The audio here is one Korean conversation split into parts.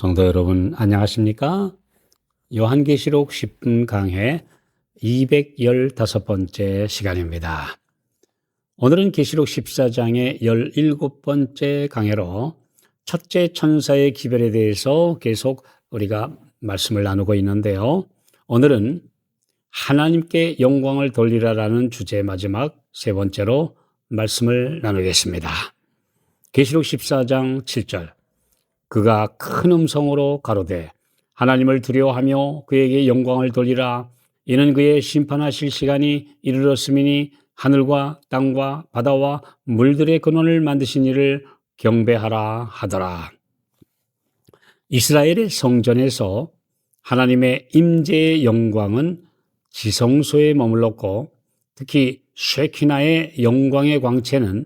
성도 여러분 안녕하십니까? 요한계시록 10분 강해 215번째 시간입니다. 오늘은 계시록 14장의 17번째 강해로 첫째 천사의 기별에 대해서 계속 우리가 말씀을 나누고 있는데요. 오늘은 하나님께 영광을 돌리라라는 주제 마지막 세 번째로 말씀을 나누겠습니다. 계시록 14장 7절 그가 큰 음성으로 가로되 하나님을 두려워하며 그에게 영광을 돌리라 이는 그의 심판하실 시간이 이르렀음이니 하늘과 땅과 바다와 물들의 근원을 만드신 이를 경배하라 하더라. 이스라엘의 성전에서 하나님의 임재의 영광은 지성소에 머물렀고 특히 쉐키나의 영광의 광채는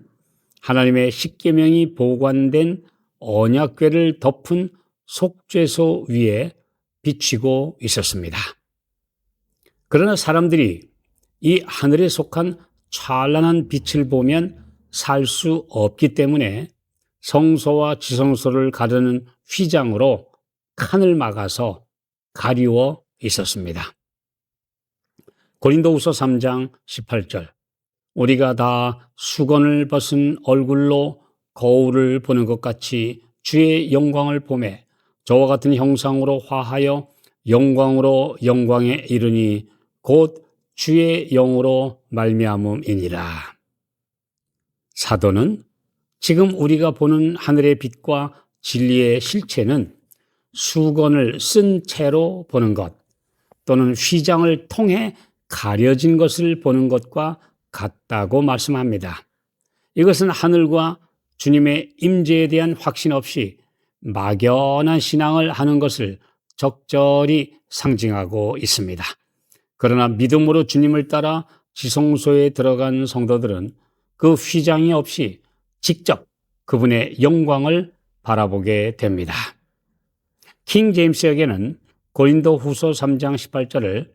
하나님의 십계명이 보관된 언약궤를 덮은 속죄소 위에 비치고 있었습니다. 그러나 사람들이 이 하늘에 속한 찬란한 빛을 보면 살 수 없기 때문에 성소와 지성소를 가르는 휘장으로 칸을 막아서 가리워 있었습니다. 고린도후서 3장 18절 우리가 다 수건을 벗은 얼굴로 거울을 보는 것 같이 주의 영광을 보매 저와 같은 형상으로 화하여 영광으로 영광에 이르니 곧 주의 영으로 말미암음이니라. 사도는 지금 우리가 보는 하늘의 빛과 진리의 실체는 수건을 쓴 채로 보는 것 또는 휘장을 통해 가려진 것을 보는 것과 같다고 말씀합니다. 이것은 하늘과 주님의 임재에 대한 확신 없이 막연한 신앙을 하는 것을 적절히 상징하고 있습니다. 그러나 믿음으로 주님을 따라 지성소에 들어간 성도들은 그 휘장이 없이 직접 그분의 영광을 바라보게 됩니다. 킹 제임스에게는 고린도 후서 3장 18절을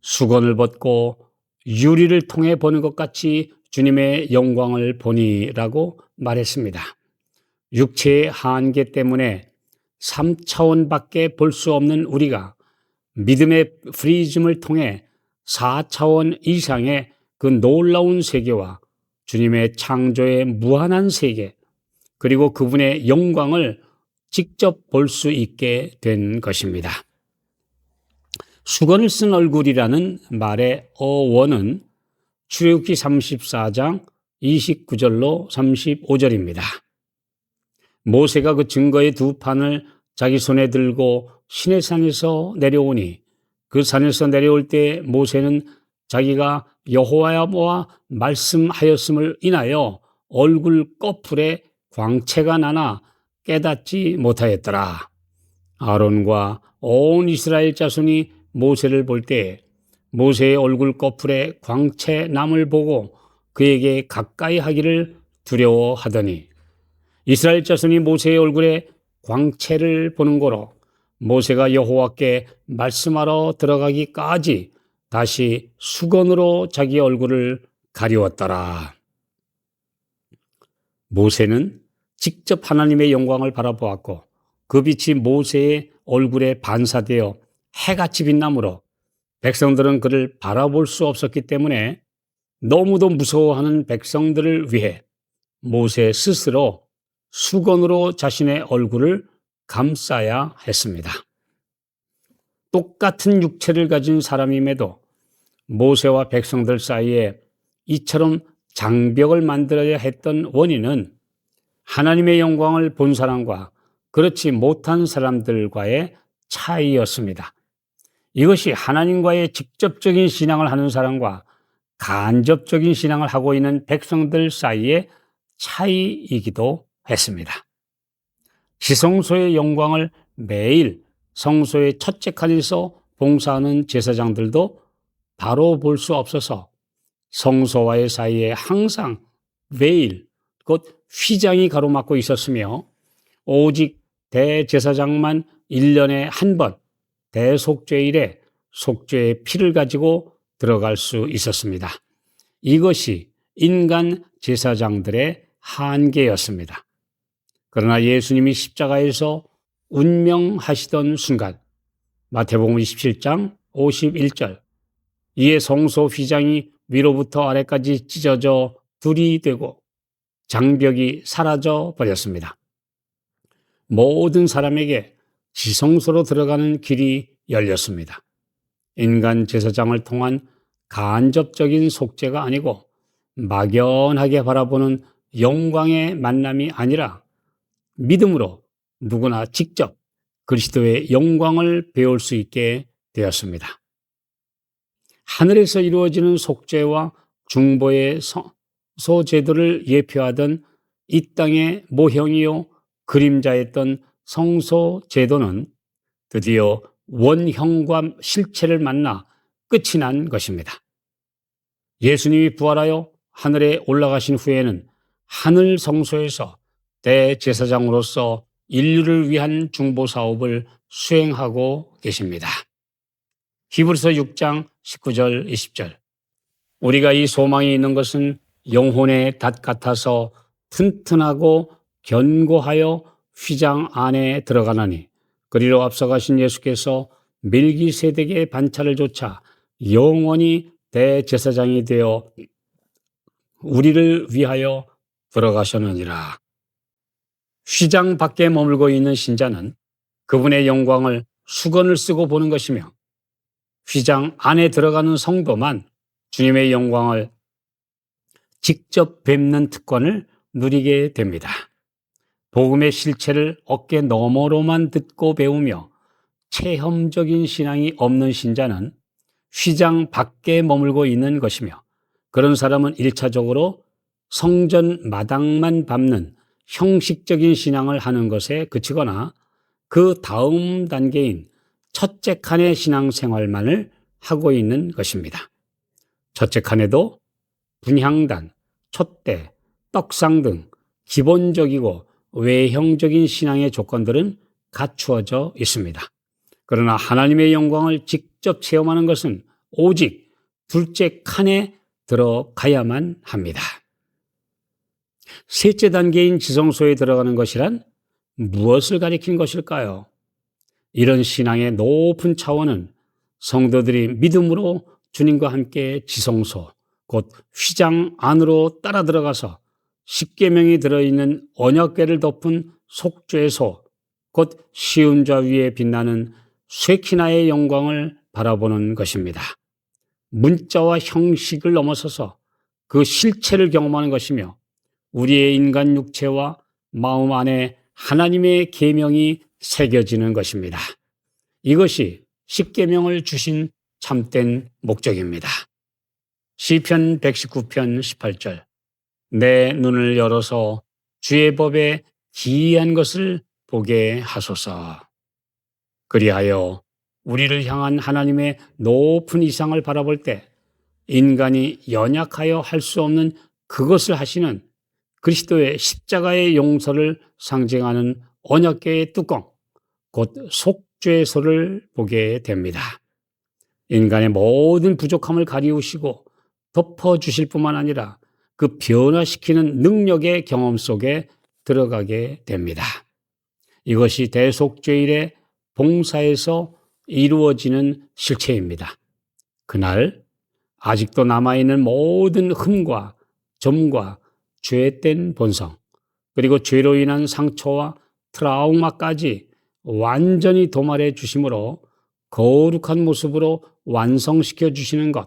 수건을 벗고 유리를 통해 보는 것 같이 주님의 영광을 보니라고 말했습니다. 육체의 한계 때문에 3차원밖에 볼 수 없는 우리가 믿음의 프리즘을 통해 4차원 이상의 그 놀라운 세계와 주님의 창조의 무한한 세계, 그리고 그분의 영광을 직접 볼 수 있게 된 것입니다. 수건을 쓴 얼굴이라는 말의 어원은 출애굽기 34장 29절로 35절입니다. 모세가 그 증거의 두 판을 자기 손에 들고 시내산에서 내려오니 그 산에서 내려올 때 모세는 자기가 여호와와 말씀하였음을 인하여 얼굴 꺼풀에 광채가 나나 깨닫지 못하였더라. 아론과 온 이스라엘 자손이 모세를 볼 때 모세의 얼굴 꺼풀에 광채 남을 보고 그에게 가까이 하기를 두려워하더니 이스라엘 자손이 모세의 얼굴에 광채를 보는 거로 모세가 여호와께 말씀하러 들어가기까지 다시 수건으로 자기 얼굴을 가리웠더라. 모세는 직접 하나님의 영광을 바라보았고 그 빛이 모세의 얼굴에 반사되어 해같이 빛나므로 백성들은 그를 바라볼 수 없었기 때문에 너무도 무서워하는 백성들을 위해 모세 스스로 수건으로 자신의 얼굴을 감싸야 했습니다. 똑같은 육체를 가진 사람임에도 모세와 백성들 사이에 이처럼 장벽을 만들어야 했던 원인은 하나님의 영광을 본 사람과 그렇지 못한 사람들과의 차이였습니다. 이것이 하나님과의 직접적인 신앙을 하는 사람과 간접적인 신앙을 하고 있는 백성들 사이의 차이이기도 했습니다. 지성소의 영광을 매일 성소의 첫째 칸에서 봉사하는 제사장들도 바로 볼 수 없어서 성소와의 사이에 항상 매일 곧 휘장이 가로막고 있었으며 오직 대제사장만 1년에 한 번 대속죄일에 속죄의 피를 가지고 들어갈 수 있었습니다. 이것이 인간 제사장들의 한계였습니다. 그러나 예수님이 십자가에서 운명하시던 순간 마태복음 27장 51절 이에 성소 휘장이 위로부터 아래까지 찢어져 둘이 되고 장벽이 사라져 버렸습니다. 모든 사람에게 지성소로 들어가는 길이 열렸습니다. 인간 제사장을 통한 간접적인 속죄가 아니고 막연하게 바라보는 영광의 만남이 아니라 믿음으로 누구나 직접 그리스도의 영광을 배울 수 있게 되었습니다. 하늘에서 이루어지는 속죄와 중보의 소제도를 예표하던 이 땅의 모형이요 그림자였던 성소 제도는 드디어 원형과 실체를 만나 끝이 난 것입니다. 예수님이 부활하여 하늘에 올라가신 후에는 하늘 성소에서 대제사장으로서 인류를 위한 중보 사업을 수행하고 계십니다. 히브리서 6장 19절 20절 우리가 이 소망이 있는 것은 영혼의 닷 같아서 튼튼하고 견고하여 휘장 안에 들어가나니 그리로 앞서가신 예수께서 밀기세덱의 반차를 조차 영원히 대제사장이 되어 우리를 위하여 들어가셨느니라. 휘장 밖에 머물고 있는 신자는 그분의 영광을 수건을 쓰고 보는 것이며 휘장 안에 들어가는 성도만 주님의 영광을 직접 뵙는 특권을 누리게 됩니다. 복음의 실체를 어깨 너머로만 듣고 배우며 체험적인 신앙이 없는 신자는 휘장 밖에 머물고 있는 것이며 그런 사람은 1차적으로 성전 마당만 밟는 형식적인 신앙을 하는 것에 그치거나 그 다음 단계인 첫째 칸의 신앙생활만을 하고 있는 것입니다. 첫째 칸에도 분향단, 촛대, 떡상 등 기본적이고 외형적인 신앙의 조건들은 갖추어져 있습니다. 그러나 하나님의 영광을 직접 체험하는 것은 오직 둘째 칸에 들어가야만 합니다. 셋째 단계인 지성소에 들어가는 것이란 무엇을 가리킨 것일까요? 이런 신앙의 높은 차원은 성도들이 믿음으로 주님과 함께 지성소, 곧 휘장 안으로 따라 들어가서 십계명이 들어있는 언약궤를 덮은 속죄소, 곧 시운자 위에 빛나는 쇠키나의 영광을 바라보는 것입니다. 문자와 형식을 넘어서서 그 실체를 경험하는 것이며 우리의 인간 육체와 마음 안에 하나님의 계명이 새겨지는 것입니다. 이것이 십계명을 주신 참된 목적입니다. 시편 119편 18절 내 눈을 열어서 주의 법에 기이한 것을 보게 하소서. 그리하여 우리를 향한 하나님의 높은 이상을 바라볼 때 인간이 연약하여 할 수 없는 그것을 하시는 그리스도의 십자가의 용서를 상징하는 언약계의 뚜껑, 곧 속죄소를 보게 됩니다. 인간의 모든 부족함을 가리우시고 덮어주실 뿐만 아니라 그 변화시키는 능력의 경험 속에 들어가게 됩니다. 이것이 대속죄일의 봉사에서 이루어지는 실체입니다. 그날 아직도 남아있는 모든 흠과 점과 죄된 본성, 그리고 죄로 인한 상처와 트라우마까지 완전히 도말해 주심으로 거룩한 모습으로 완성시켜 주시는 것.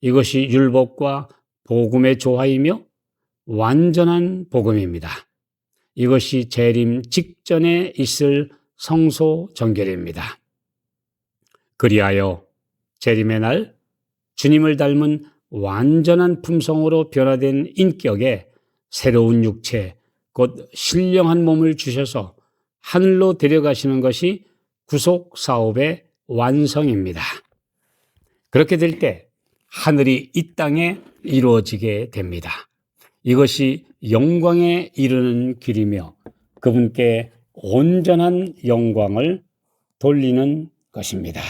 이것이 율법과 복음의 조화이며 완전한 복음입니다. 이것이 재림 직전에 있을 성소 정결입니다. 그리하여 재림의 날 주님을 닮은 완전한 품성으로 변화된 인격에 새로운 육체, 곧 신령한 몸을 주셔서 하늘로 데려가시는 것이 구속 사업의 완성입니다. 그렇게 될 때 하늘이 이 땅에 이루어지게 됩니다. 이것이 영광에 이르는 길이며 그분께 온전한 영광을 돌리는 것입니다.